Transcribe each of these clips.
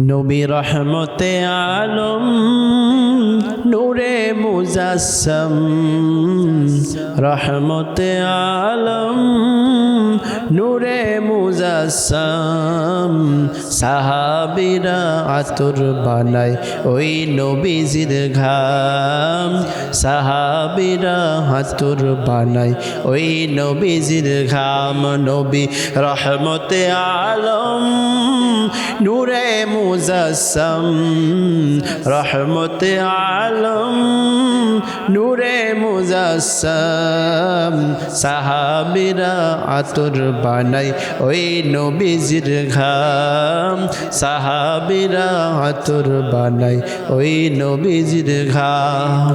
নবী রহমতে আলম নূরে মুজাসম। রহমতে আলম নূরে মুজাসম সাহাবিরা আতুর বানায় ওই নবীজির ঘাম। সাহাবিরা হাতুর বানায় ওই নবীজির ঘাম। নবী রহমতে আলম, নূরে মুজাসম রহমতে আলম। নূরে মুজাসম সাহাবিরা আতর বানাই ওই নবীজির ঘাম। সাহাবিরা আতর বানাই ওই নবীজির ঘাম।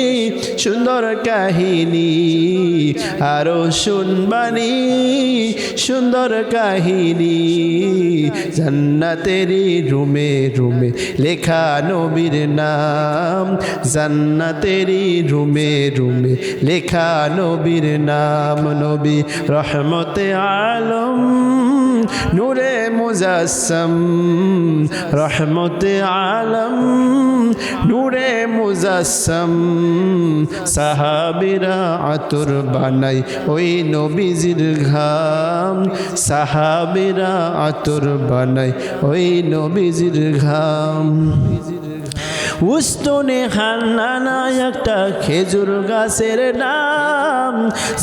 সুন্দর কাহিনী, আরও শুনবানি। সুন্দর কাহিনী, জান্নাতেরি রুমে রুমে লেখা নবীর নাম। জান্নাতেরি রুমে রুমে লেখা নবীর নাম। নবী রহমতে আলম। নূরে মুজাসম, রহমতে আলম। নূরে মুজাসম, সাহাবিরা আতুর বানাই ওই নবীজির ঘাম। সাহাবিরা আতুর বানাই ওই নবীজির ঘাম। উস্তনে হান্নানা একটা খেজুর গাছের নাম।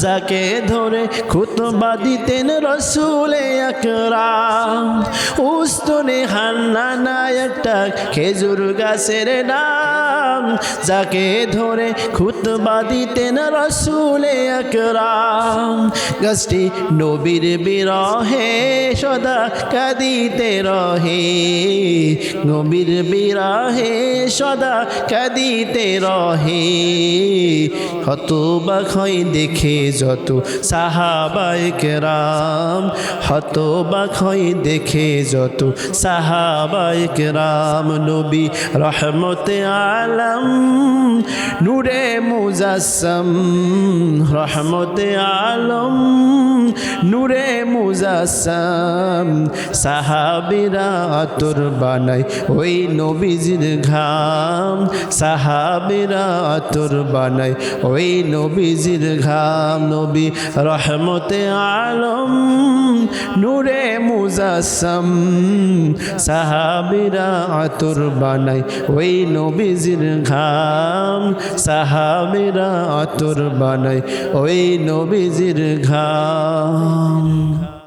যাকে ধরে খুতবা দিতেন রসুলে একরাম উস্তনে হান্নানা একটা খেজুর গাছের নাম। যাকে ধরে খুতবা দিতেন রসুলে একরাম গাছটি নবীর বিরহে সদা কাঁদিতে রহে। নবীর বিরহে সদা কাঁদিতে রহে। হতবাক হয় দেখে যত সাহাবায়ক রাম হতবাক হয় দেখে যত সাহাবায়ক রাম নবী রহমতে আলম নূরে মুজাসম রহমতে আলম। নূরে মুজাসম সাহাবিরা আতর বানাই ওই নবীজির ঘাম। সাহাবিরা আতর বানাই ওই নবীজির ঘাম। নবী রহমতে আলম, নূরে মুজাসম সাহাবিরা আতর বানাই ওই নবীজির ঘাম। সাহাবিরা আতর বানাই ওই নবীজির ঘাম। Om.